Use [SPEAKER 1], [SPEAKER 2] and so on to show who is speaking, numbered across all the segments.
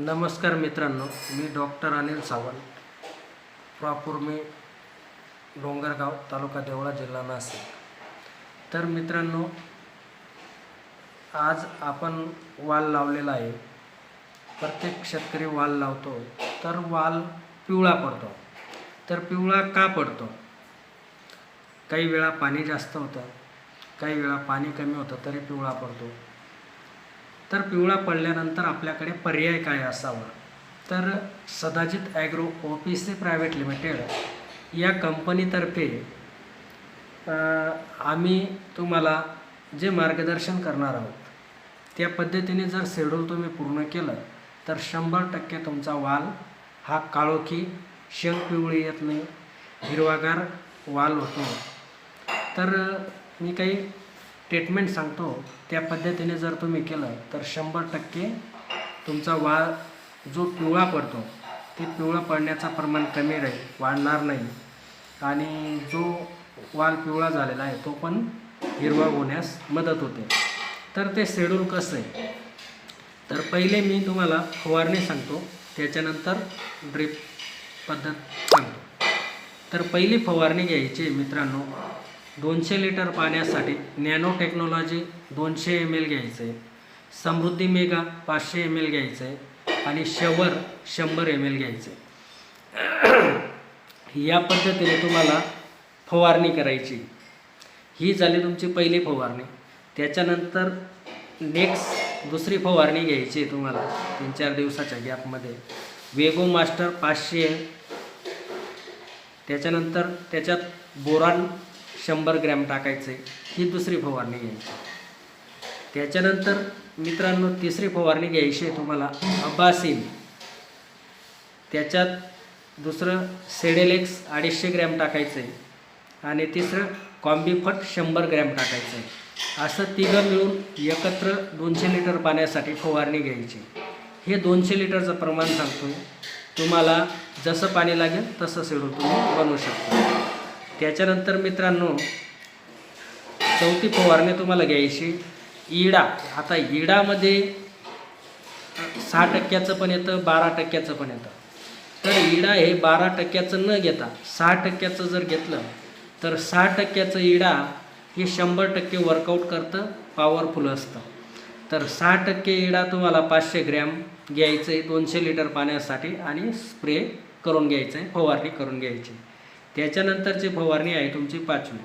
[SPEAKER 1] नमस्कार मित्रांनो मी डॉक्टर अनिल सावंत प्रॉपर मी डोंगरगाव तालुका देवळा जिल्हा नाशिक. तर मित्रांनो आज आपण वाल लावलेला आहे. प्रत्येक शेतकरी वाल लावतो तर वाल पिवळा पडतो. तर पिवळा का पडतो? काही वेळा पाणी जास्त होतं काही वेळा पाणी कमी होतं तरी पिवळा पडतो. तर पिवळा पडल्यानंतर आपल्याकडे पर्याय काय असावा? तर Sadajit agro O P C private limited या कंपनीतर्फे आम्ही तुम्हाला जे मार्गदर्शन करणार आहोत त्या पद्धतीने जर शेड्यूल तुम्ही पूर्ण केलं तर शंभर टक्के तुमचा वाल हा काळोखी शेंग पिवळी येत नाही हिरवागार वाल होतो. तर मी काही ट्रीटमेंट सांगतो. त्या पद्धतीने जर तुम्ही केलं तर शंभर टक्के तुमचा वाळ जो पिवळा पडतो ते पिवळा पडण्याचं प्रमाण कमी राहील वाढणार नाही. आणि जो वाल पिवळा झालेला आहे तो पण हिरवा होण्यास मदत होते. तर ते शेड्यूल कसं आहे? तर पहिले मी तुम्हाला फवारणी सांगतो त्याच्यानंतर ड्रिप पद्धत सांगतो. तर पहिली फवारणी घ्यायची मित्रांनो दोनशे लिटर पाण्यासाठी नॅनो टेक्नॉलॉजी दोनशे एम एल घ्यायचं आहे समृद्धी मेगा पाचशे एम एल घ्यायचं आहे आणि शवर शंभर एम एल घ्यायचं. आहे या पद्धतीने तुम्हाला फवारणी करायची. ही झाली तुमची पहिली फवारणी. त्याच्यानंतर नेक्स्ट दुसरी फवारणी घ्यायची आहे तुम्हाला तीन चार दिवसाच्या गॅपमध्ये वेगो मास्टर पाचशे त्याच्यानंतर त्याच्यात बोरान शंभर ग्रॅम टाकायचे ही दुसरी फवारणी घ्यायची. त्याच्यानंतर मित्रांनो तिसरी फवारणी घ्यायची आहे तुम्हाला अबासिन. त्याच्यात दुसरं सेडेलेक्स अडीचशे ग्रॅम टाकायचं आहे आणि तिसरं कॉम्बीफट शंभर ग्रॅम टाकायचं आहे असं तिघं मिळून एकत्र दोनशे लिटर पाण्यासाठी फवारणी घ्यायची. हे दोनशे लिटरचं प्रमाण सांगतो तुम्हाला जसं पाणी लागेल तसं सेडून तुम्ही बनवू शकता. त्याच्यानंतर मित्रांनो चौथी फवारणी तुम्हाला घ्यायची. इडा आता इडामध्ये सहा टक्क्याचं पण येतं बारा टक्क्याचं पण येतं. तर इडा हे बारा टक्क्याचं न घेता सहा टक्क्याचं जर घेतलं तर सहा टक्क्याचं इडा हे शंभर टक्के वर्कआउट करतं पॉवरफुल असतं. तर सहा टक्के इडा तुम्हाला पाचशे ग्रॅम घ्यायचं आहे दोनशे लिटर पाण्यासाठी आणि स्प्रे करून घ्यायचं आहे फवारणी करून घ्यायची. त्याच्यानंतरची फवारणी आहे तुमची पाचवी.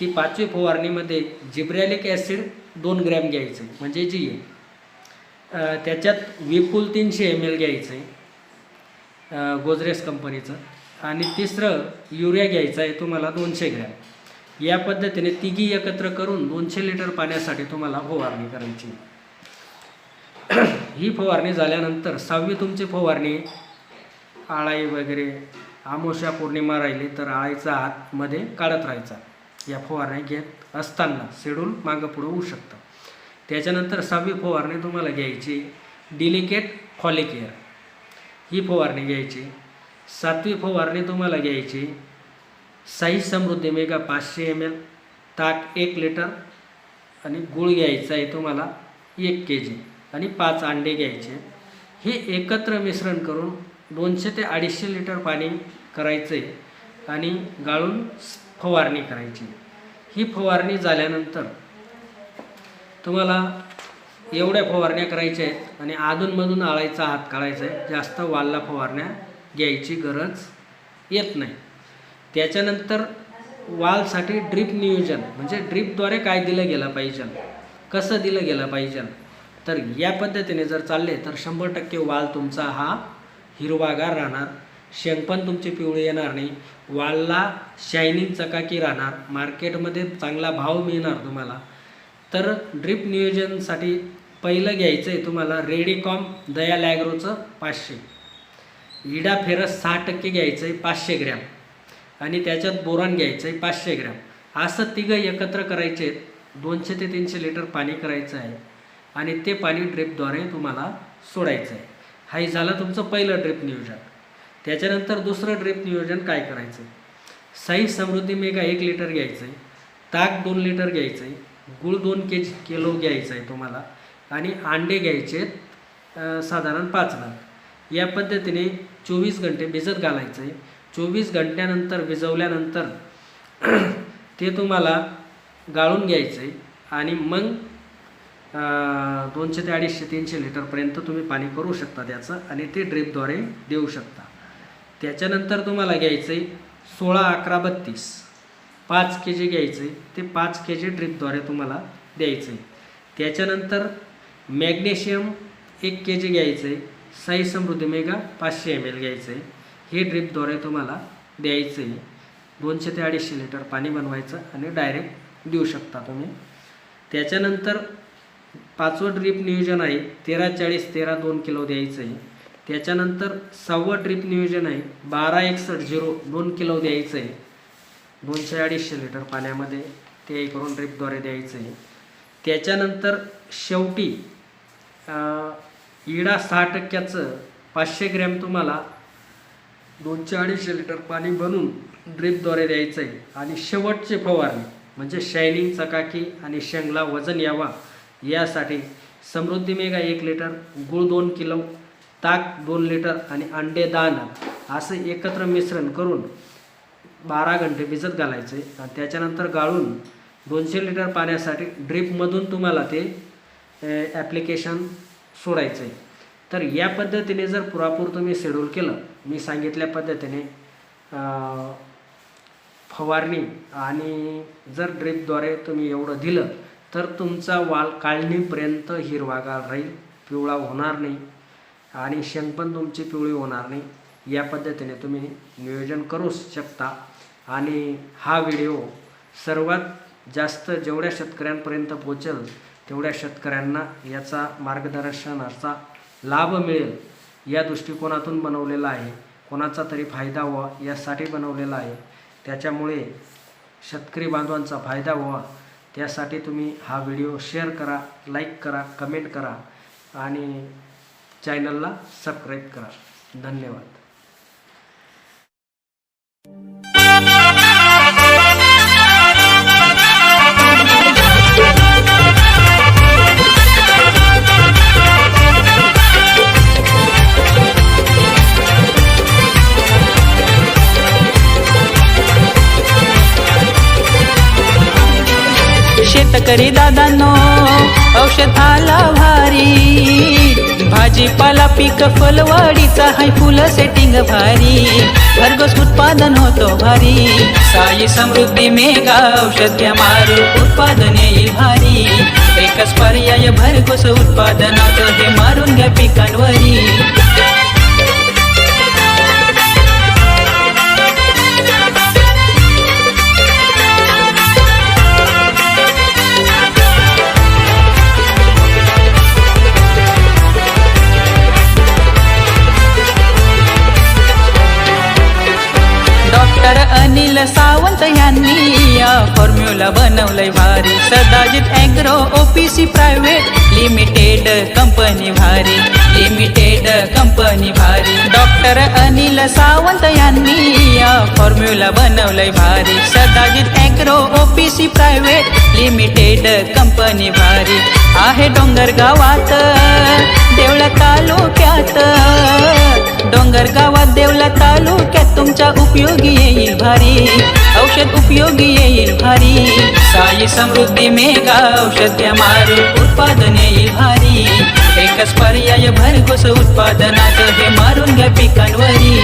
[SPEAKER 1] ती पाचवी फवारणीमध्ये जिब्रॅलिक ॲसिड दोन ग्रॅम घ्यायचं. आहे म्हणजे जी आहे त्याच्यात विपुल तीनशे एम एल घ्यायचं आहे गोदरेज कंपनीचं. आणि तिसरं युरिया घ्यायचं आहे तुम्हाला दोनशे ग्रॅम. या पद्धतीने तिघी एकत्र करून दोनशे लिटर पाण्यासाठी तुम्हाला फवारणी करायची. ही फवारणी झाल्यानंतर सहावी तुमची फवारणी आळाई वगैरे आमोशा पौर्णिमा राहिली तर आळीचा आतमध्ये काढत राहायचा. या फवारण्या घेत असताना शेड्यूल मागं पुढं होऊ शकतं. त्याच्यानंतर सहावी फवारणी तुम्हाला घ्यायची डिलिकेट फॉलिकेअर ही फवारणी घ्यायची. सातवी फवारणी तुम्हाला घ्यायची साई समृद्धी मेगा पाचशे एम एल ताक एक लिटर आणि गूळ घ्यायचा आहे तुम्हाला एक के जी आणि पाच अंडे घ्यायचे. हे एकत्र मिश्रण करून दोनशे ते अडीचशे लिटर पाणी करायचं आहे आणि गाळून फवारणी करायची. ही फवारणी झाल्यानंतर तुम्हाला एवढ्या फवारण्या करायच्या आहेत आणि अधूनमधून आळायचा हात काढायचा आहे. जास्त वालला फवारण्या घ्यायची गरज येत नाही. त्याच्यानंतर वालसाठी ड्रीप नियोजन म्हणजे ड्रीपद्वारे काय दिलं गेलं पाहिजे कसं दिलं गेलं पाहिजे तर या पद्धतीने जर चालले तर शंभर टक्के वाल तुमचा हा हिरवागार राहणार. शेंग पण तुमचे पिवळी येणार नाही. वालला शायनिंग चकाकी राहणार. मार्केटमध्ये चांगला भाव मिळणार तुम्हाला. तर ड्रीप नियोजनसाठी पहिलं घ्यायचं आहे तुम्हाला रेडिकॉम दया लॅग्रोचं पाचशे. इडा फेरस सहा टक्के घ्यायचं आहे पाचशे ग्रॅम. आणि त्याच्यात बोरान घ्यायचं आहे पाचशे ग्रॅम. असं तिघं एकत्र करायचे. आहेत दोनशे ते तीनशे लिटर पाणी करायचं आहे. आणि ते पाणी ड्रिपद्वारे तुम्हाला सोडायचं आहे हाही झालं तुमचं पहिलं ड्रिप नियोजन. त्याच्यानंतर दुसरं ड्रिप नियोजन काय करायचं? साई समृद्धी मेगा एक लिटर घ्यायचं आहे ताक दोन लिटर घ्यायचं आहे गूळ दोन के जी किलो घ्यायचं आहे तुम्हाला आणि अंडे घ्यायचे आहेत साधारण पाच नग. या पद्धतीने चोवीस घंटे भिजत घालायचं आहे चोवीस घंट्यानंतर भिजवल्यानंतर ते तुम्हाला गाळून घ्यायचं आहे आणि मग दोनशे ते अडीचशे तीनशे लिटरपर्यंत तुम्ही पाणी करू शकता त्याचं आणि ते ड्रिपद्वारे देऊ शकता. त्याच्यानंतर तुम्हाला घ्यायचं आहे सोळा अकरा बत्तीस. पाच के जी घ्यायचं आहे ते पाच के जी ड्रिपद्वारे तुम्हाला द्यायचं आहे त्याच्यानंतर मॅग्नेशियम एक के जी घ्यायचं आहे साई समृद्धी मेगा पाचशे एम एल घ्यायचं आहे हे ड्रिपद्वारे तुम्हाला द्यायचं आहे दोनशे ते अडीचशे लिटर पाणी बनवायचं आणि डायरेक्ट देऊ शकता तुम्ही. त्याच्यानंतर पाचवं ड्रीप नियोजन आहे तेरा चाळीस तेरा दोन किलो द्यायचं आहे. त्याच्यानंतर सहावं ड्रीप नियोजन आहे बारा एकसष्ट झिरो दोन किलो द्यायचं आहे. दोनशे अडीचशे लिटर पाण्यामध्ये ते करून ड्रीपद्वारे द्यायचं आहे. त्याच्यानंतर शेवटी इडा सहा टक्क्याचं पाचशे ग्रॅम तुम्हाला दोनशे अडीचशे लिटर पाणी बनवून ड्रीपद्वारे द्यायचं आहे. आणि शेवटचे फवारणी म्हणजे शायनिंग चकाकी आणि शेंगला वजन यावा यासाठी समृद्धी मेगा एक लिटर गूळ दोन किलो ताक दोन लिटर आणि अंडे दान असं एकत्र मिश्रण करून बारा घंटे भिजत घालायचे आणि त्याच्यानंतर गाळून दोनशे लिटर पाण्यासाठी ड्रिपमधून तुम्हाला ते ॲप्लिकेशन सोडायचं आहे तर या पद्धतीने जर पुरापूर तुम्ही शेड्यूल केलं मी सांगितल्या पद्धतीने फवारणी आणि जर ड्रिपद्वारे तुम्ही एवढं दिलं तर तुमचा वाल काढणीपर्यंत हिरवागार राहील पिवळा होणार नाही आणि शेंग पण तुमची पिवळी होणार नाही. या पद्धतीने तुम्ही नियोजन करू शकता. आणि हा व्हिडिओ सर्वात जास्त जेवढ्या शेतकऱ्यांपर्यंत पोचेल तेवढ्या शेतकऱ्यांना याचा मार्गदर्शनाचा लाभ मिळेल. या दृष्टिकोनातून बनवलेला आहे. कोणाचा तरी फायदा व्हावा यासाठी बनवलेला आहे. त्याच्यामुळे शेतकरी बांधवांचा फायदा व्हावा. त्यासाठी तुम्ही हा व्हिडिओ शेअर करा लाईक करा कमेंट करा आणि चॅनलला सबस्क्राईब करा. धन्यवाद.
[SPEAKER 2] शेतकरी दादांनो. औषध आला भारी. भाजीपाला पीक फलवाडीचा हाय फुल सेटिंग भारी. भरघोस उत्पादन होतो भारी. साई समृद्धी मेगा औषध मारू. उत्पादन येईल भारी. एकच पर्याय भरघोस उत्पादनात हे मारून घ्या पिकांवरी. अनिल सावंत यांनी या फॉर्म्युला बनवलंय भारी. Sadajit agro OPC private limited company भारी. लिमिटेड कंपनी भारी. डॉक्टर अनिल सावंत यांनी या फॉर्म्युला बनवलंय भारी. Sadajit agro OPC private limited company भारी. आहे डोंगर गावात देवळा तालुक्यात. डोंगर गावात देवला तालुक्यात तुमच्या उपयोगी येईल भारी. औषध उपयोगी येईल भारी. साई समृद्धी मेगा औषध घ्या मारू उत्पादन येईल भारी. एकच पर्याय भरघोस उत्पादनात हे मारून घ्या पिकांवरी.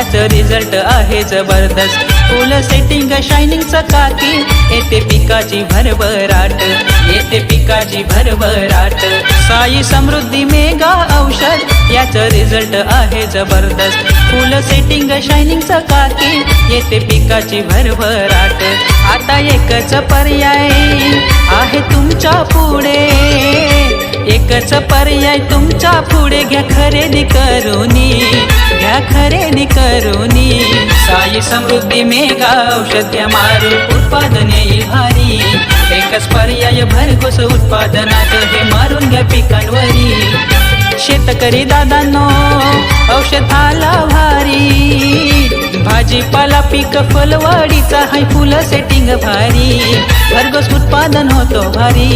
[SPEAKER 2] औषध याचं रिझल्ट आहे जबरदस्त फुल सेटिंग शायनिंग काकी. येते पिकाची भरभराट. येते पिकाची भरभराट. साई समृद्धी मेगा औषध. याचं रिझल्ट आहे जबरदस्त फुल सेटिंग शायनिंग काकी. येते पिकाची भरभराट. आता एकच पर्याय आहे तुमच्यापुढे. एकच पर्याय तुमच्यापुढे. घ्या खरेदी करूनी. घ्या खरेदी करुनी. साई समृद्धी मेगा औषध मारू उत्पादन येईल भारी. एकच पर्याय भरघोस उत्पादनात हे मारून घ्या पिकांवरी. शेतकरी दादांनो औषध आला भारी. भाजीपाला पीक फुलवाडीचा हाय फुल सेटिंग भारी. भरघोस उत्पादन होतो भारी.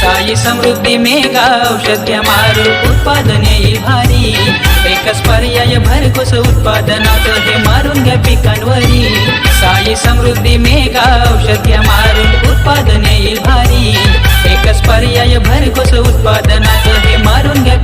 [SPEAKER 2] साई समृद्धी मेगा औषध मारू उत्पादन येईल भारी. एकच पर्याय भरघोस उत्पादनात हे मारून घ्या पिकांवरी. साई समृद्धी मेगा औषध मारून उत्पादन येईल भारी. एकच पर्याय भरघोस उत्पादनात हे मारून घ्या